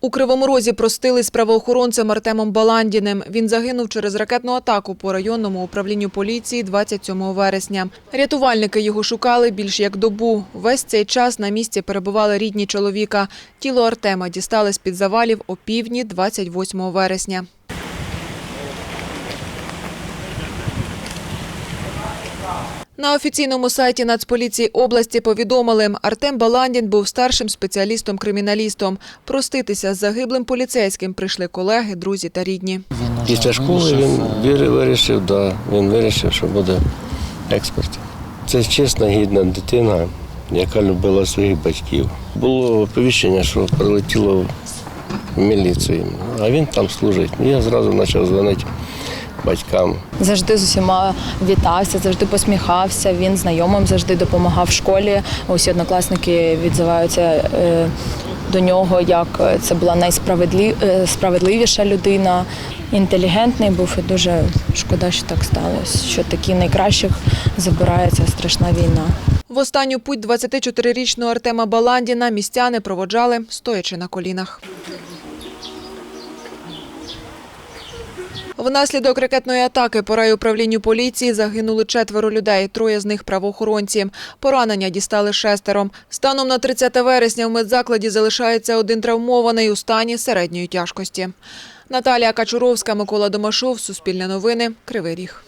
У Кривому Розі простились з правоохоронцем Артемом Баландіним. Він загинув через ракетну атаку по районному управлінню поліції 27 вересня. Рятувальники його шукали більш як добу. Весь цей час на місці перебували рідні чоловіка. Тіло Артема дістали з-під завалів о півдні 28 вересня. На офіційному сайті Нацполіції області повідомили, Артем Баландін був старшим спеціалістом-криміналістом. Проститися з загиблим поліцейським прийшли колеги, друзі та рідні. Після школи він вирішив, да, він вирішив, що буде експертом. Це чесна, гідна дитина, яка любила своїх батьків. Було оповіщення, що прилетіло в міліцію, а він там служить. Я зразу почав дзвонити батькам. Завжди з усіма вітався, завжди посміхався. Він знайомим завжди допомагав в школі. Усі однокласники відзиваються е, до нього, як це була найсправедливіша людина. Інтелігентний був і дуже шкода, що так сталося. Що такі найкращих забирається страшна війна. В останню путь 24-річного Артема Баландіна містяни проводжали, стоячи на колінах. Внаслідок ракетної атаки по райуправлінню поліції загинули четверо людей, троє з них правоохоронці. Поранення дістали шестеро. Станом на 30 вересня в медзакладі залишається один травмований у стані середньої тяжкості. Наталія Качуровська, Микола Домашов, Суспільне новини, Кривий Ріг.